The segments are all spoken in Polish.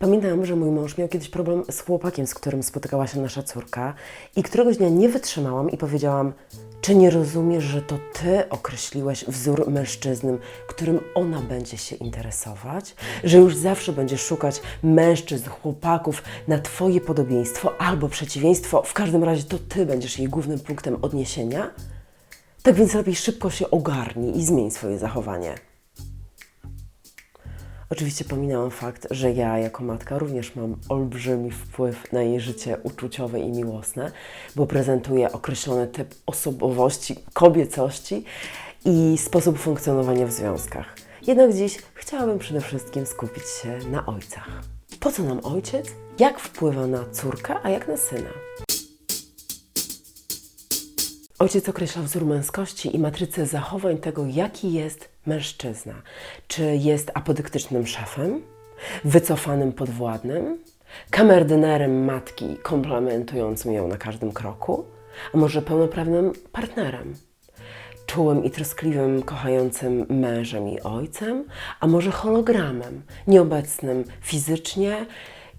Pamiętam, że mój mąż miał kiedyś problem z chłopakiem, z którym spotykała się nasza córka i któregoś dnia nie wytrzymałam i powiedziałam, czy nie rozumiesz, że to ty określiłeś wzór mężczyzny, którym ona będzie się interesować? Że już zawsze będziesz szukać mężczyzn, chłopaków na twoje podobieństwo albo przeciwieństwo, w każdym razie to ty będziesz jej głównym punktem odniesienia? Tak więc lepiej szybko się ogarnij i zmień swoje zachowanie. Oczywiście pominęłam fakt, że ja jako matka również mam olbrzymi wpływ na jej życie uczuciowe i miłosne, bo prezentuję określony typ osobowości, kobiecości i sposobu funkcjonowania w związkach. Jednak dziś chciałabym przede wszystkim skupić się na ojcach. Po co nam ojciec? Jak wpływa na córkę, a jak na syna? Ojciec określa wzór męskości i matrycę zachowań tego, jaki jest mężczyzna. Czy jest apodyktycznym szefem, wycofanym podwładnym, kamerdynerem matki, komplementującym ją na każdym kroku, a może pełnoprawnym partnerem, czułym i troskliwym, kochającym mężem i ojcem, a może hologramem, nieobecnym fizycznie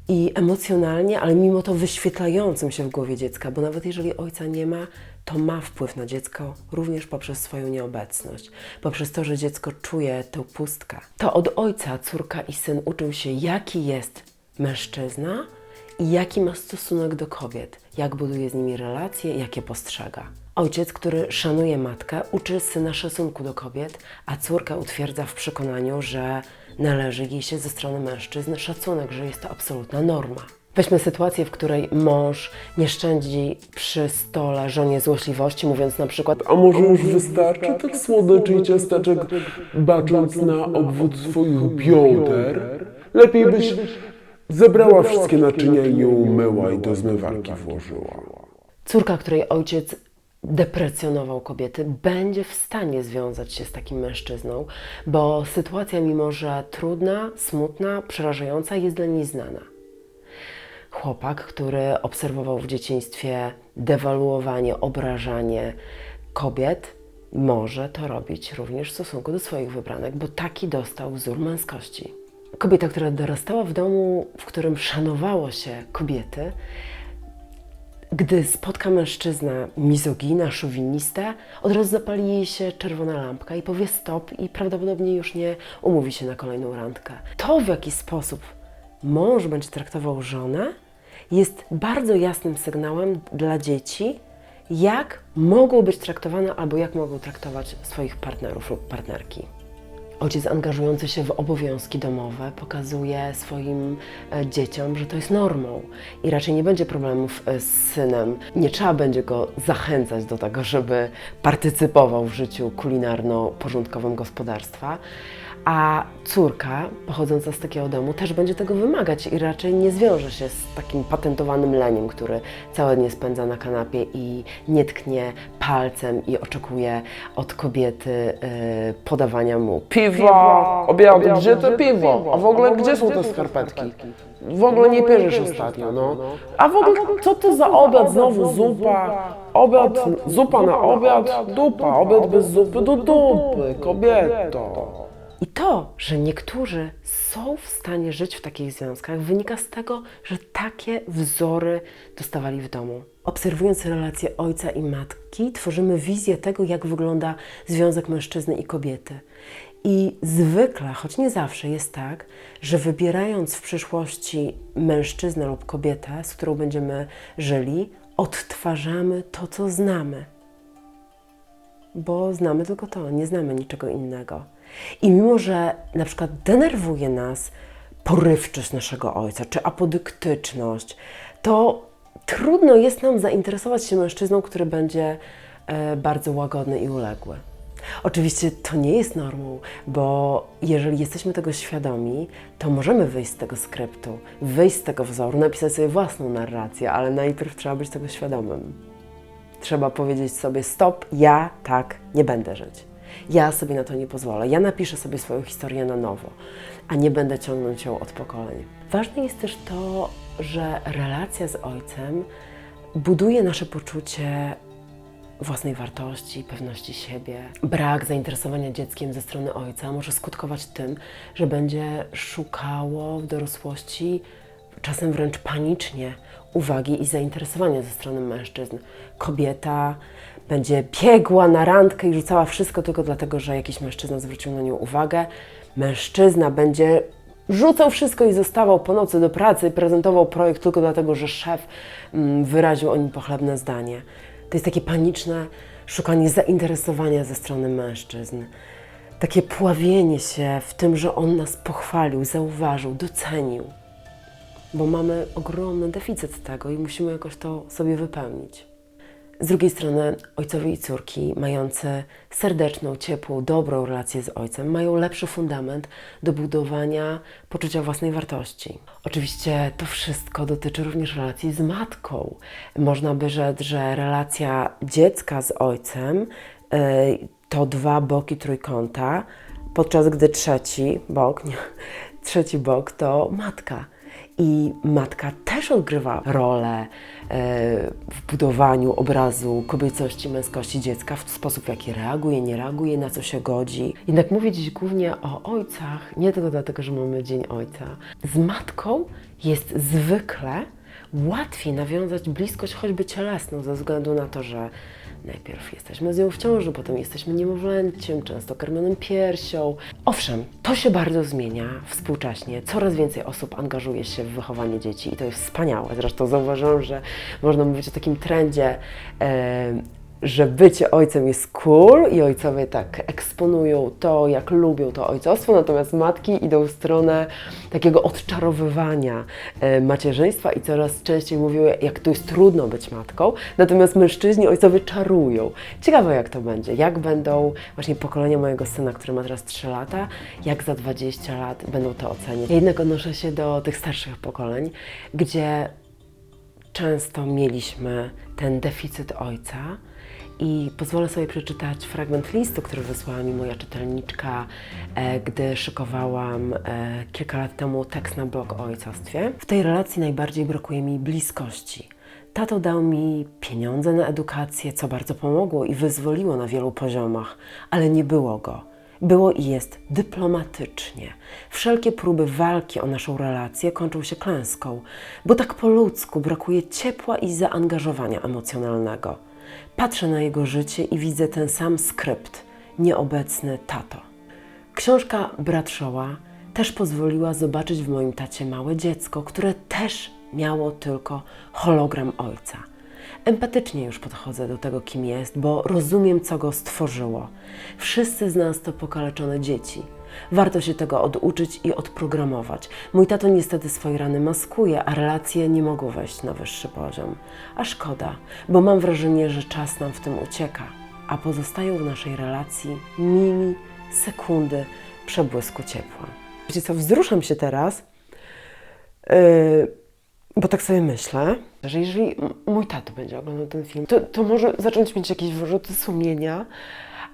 i emocjonalnie, ale mimo to wyświetlającym się w głowie dziecka, bo nawet jeżeli ojca nie ma, to ma wpływ na dziecko również poprzez swoją nieobecność, poprzez to, że dziecko czuje tę pustkę. To od ojca córka i syn uczą się, jaki jest mężczyzna i jaki ma stosunek do kobiet, jak buduje z nimi relacje, jak je postrzega. Ojciec, który szanuje matkę, uczy syna szacunku do kobiet, a córkę utwierdza w przekonaniu, że należy jej się ze strony mężczyzn szacunek, że jest to absolutna norma. Weźmy sytuację, w której mąż nie szczędzi przy stole żonie złośliwości, mówiąc na przykład A może już wystarczy tych słodyczy i ciasteczek, bacząc na obwód swoich bioder? Lepiej byś zebrała wszystkie naczynia i je umyła i do zmywarki włożyła. Córka, której ojciec deprecjonował kobiety, będzie w stanie związać się z takim mężczyzną, bo sytuacja, mimo że trudna, smutna, przerażająca, jest dla niej znana. Chłopak, który obserwował w dzieciństwie dewaluowanie, obrażanie kobiet, może to robić również w stosunku do swoich wybranek, bo taki dostał wzór męskości. Kobieta, która dorastała w domu, w którym szanowało się kobiety, gdy spotka mężczyzna mizogina, szowinistę, od razu zapali jej się czerwona lampka i powie stop i prawdopodobnie już nie umówi się na kolejną randkę. To, w jaki sposób mąż będzie traktował żonę, jest bardzo jasnym sygnałem dla dzieci, jak mogą być traktowane albo jak mogą traktować swoich partnerów lub partnerki. Ojciec angażujący się w obowiązki domowe pokazuje swoim e, dzieciom, że to jest normą i raczej nie będzie problemów e, z synem. Nie trzeba będzie go zachęcać do tego, żeby partycypował w życiu kulinarno-porządkowym gospodarstwa. A córka pochodząca z takiego domu też będzie tego wymagać i raczej nie zwiąże się z takim patentowanym leniem, który całe dnie spędza na kanapie i nie tknie palcem i oczekuje od kobiety y, podawania mu Piwo, obiad, gdzie to piwo? A w ogóle gdzie są te skarpetki? W ogóle nie pierzesz ostatnio, no. A w ogóle co to za obiad? Znowu zupa. Obiad, zupa na obiad, dupa. Obiad bez zupy do dupy, kobieto. I to, że niektórzy są w stanie żyć w takich związkach, wynika z tego, że takie wzory dostawali w domu. Obserwując relacje ojca i matki, tworzymy wizję tego, jak wygląda związek mężczyzny i kobiety. I zwykle, choć nie zawsze, jest tak, że wybierając w przyszłości mężczyznę lub kobietę, z którą będziemy żyli, odtwarzamy to, co znamy bo znamy tylko to, nie znamy niczego innego. I mimo, że na przykład denerwuje nas porywczość naszego ojca, czy apodyktyczność, to trudno jest nam zainteresować się mężczyzną, który będzie e, bardzo łagodny i uległy. Oczywiście to nie jest normą, bo jeżeli jesteśmy tego świadomi, to możemy wyjść z tego skryptu, wyjść z tego wzoru, napisać sobie własną narrację, ale najpierw trzeba być tego świadomym. Trzeba powiedzieć sobie: stop, ja tak nie będę żyć. Ja sobie na to nie pozwolę. Ja napiszę sobie swoją historię na nowo, a nie będę ciągnąć ją od pokoleń. Ważne jest też to, że relacja z ojcem buduje nasze poczucie własnej wartości, pewności siebie. Brak zainteresowania dzieckiem ze strony ojca może skutkować tym, że będzie szukało w dorosłości czasem wręcz panicznie uwagi i zainteresowania ze strony mężczyzn. Kobieta będzie biegła na randkę i rzucała wszystko tylko dlatego, że jakiś mężczyzna zwrócił na nią uwagę. Mężczyzna będzie rzucał wszystko i zostawał po nocy do pracy, prezentował projekt tylko dlatego, że szef mm, wyraził o nim pochlebne zdanie. To jest takie paniczne szukanie zainteresowania ze strony mężczyzn. Takie pławienie się w tym, że on nas pochwalił, zauważył, docenił bo mamy ogromny deficyt tego i musimy jakoś to sobie wypełnić. Z drugiej strony, ojcowie i córki, mający serdeczną, ciepłą, dobrą relację z ojcem, mają lepszy fundament do budowania poczucia własnej wartości. Oczywiście to wszystko dotyczy również relacji z matką. Można by rzec, że relacja dziecka z ojcem yy, to dwa boki trójkąta, podczas gdy trzeci bok, nie, trzeci bok to matka. I matka też odgrywa rolę e, w budowaniu obrazu kobiecości, męskości dziecka, w sposób, w jaki reaguje, nie reaguje, na co się godzi. Jednak mówię dziś głównie o ojcach, nie tylko dlatego, że mamy Dzień Ojca. Z matką jest zwykle łatwiej nawiązać bliskość choćby cielesną, ze względu na to, że najpierw jesteśmy z nią w ciąży, potem jesteśmy niemowlęciem, często karmionym piersią. Owszem, to się bardzo zmienia współcześnie. Coraz więcej osób angażuje się w wychowanie dzieci i to jest wspaniałe. Zresztą zauważyłam, że można mówić o takim trendzie e, że bycie ojcem jest cool i ojcowie tak eksponują to, jak lubią to ojcostwo, natomiast matki idą w stronę takiego odczarowywania e, macierzyństwa i coraz częściej mówią, jak to jest trudno być matką, natomiast mężczyźni ojcowie czarują. Ciekawe jak to będzie, jak będą właśnie pokolenia mojego syna, który ma teraz 3 lata, jak za 20 lat będą to oceniać. Ja jednak odnoszę się do tych starszych pokoleń, gdzie często mieliśmy ten deficyt ojca, i pozwolę sobie przeczytać fragment listu, który wysłała mi moja czytelniczka, e, gdy szykowałam e, kilka lat temu tekst na blog o ojcostwie. W tej relacji najbardziej brakuje mi bliskości. Tato dał mi pieniądze na edukację, co bardzo pomogło i wyzwoliło na wielu poziomach, ale nie było go. Było i jest dyplomatycznie. Wszelkie próby walki o naszą relację kończą się klęską, bo tak po ludzku brakuje ciepła i zaangażowania emocjonalnego. Patrzę na jego życie i widzę ten sam skrypt, nieobecny tato. Książka Bradshawa też pozwoliła zobaczyć w moim tacie małe dziecko, które też miało tylko hologram ojca. Empatycznie już podchodzę do tego, kim jest, bo rozumiem, co go stworzyło. Wszyscy z nas to pokaleczone dzieci. Warto się tego oduczyć i odprogramować. Mój tato niestety swoje rany maskuje, a relacje nie mogą wejść na wyższy poziom. A szkoda, bo mam wrażenie, że czas nam w tym ucieka, a pozostają w naszej relacji mili sekundy przebłysku ciepła. Wiecie co, wzruszam się teraz, yy, bo tak sobie myślę, że jeżeli mój tato będzie oglądał ten film, to, to może zacząć mieć jakieś wyrzuty sumienia,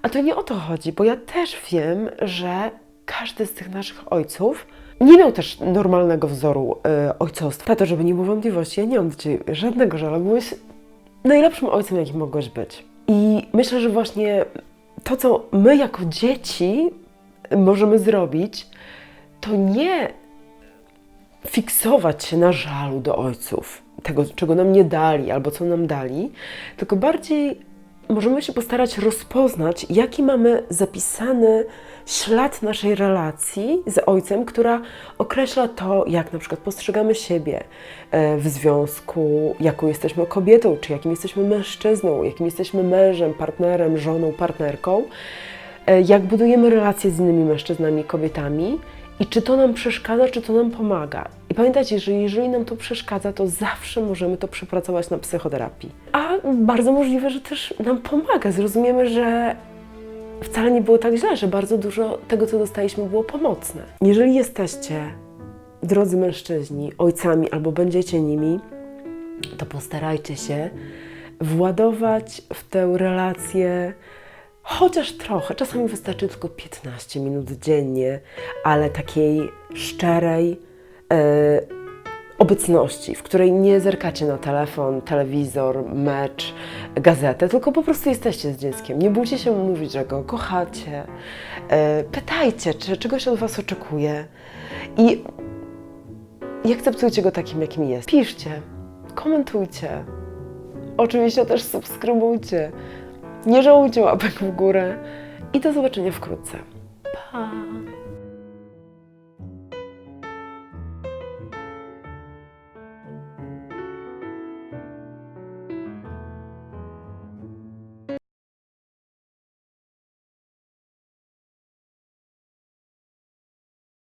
a to nie o to chodzi, bo ja też wiem, że każdy z tych naszych ojców nie miał też normalnego wzoru y, ojcostwa. Tato, żeby nie było wątpliwości, ja nie mam do Ciebie żadnego żalu. Byłeś najlepszym ojcem, jakim mogłeś być. I myślę, że właśnie to, co my jako dzieci możemy zrobić, to nie fiksować się na żalu do ojców, tego, czego nam nie dali albo co nam dali, tylko bardziej możemy się postarać rozpoznać, jaki mamy zapisany ślad naszej relacji z ojcem, która określa to, jak na przykład postrzegamy siebie e, w związku, jaką jesteśmy kobietą, czy jakim jesteśmy mężczyzną, jakim jesteśmy mężem, partnerem, żoną, partnerką, e, jak budujemy relacje z innymi mężczyznami, kobietami i czy to nam przeszkadza, czy to nam pomaga. I pamiętajcie, że jeżeli nam to przeszkadza, to zawsze możemy to przepracować na psychoterapii. A bardzo możliwe, że też nam pomaga. Zrozumiemy, że wcale nie było tak źle, że bardzo dużo tego, co dostaliśmy, było pomocne. Jeżeli jesteście, drodzy mężczyźni, ojcami albo będziecie nimi, to postarajcie się władować w tę relację chociaż trochę. Czasami wystarczy tylko 15 minut dziennie, ale takiej szczerej obecności, w której nie zerkacie na telefon, telewizor, mecz, gazetę, tylko po prostu jesteście z dzieckiem. Nie bójcie się mówić, że go kochacie. E, Pytajcie, czy czegoś od Was oczekuje. I, I akceptujcie go takim, jakim jest. Piszcie, komentujcie. Oczywiście też subskrybujcie. Nie żałujcie łapek w górę. I do zobaczenia wkrótce. Pa!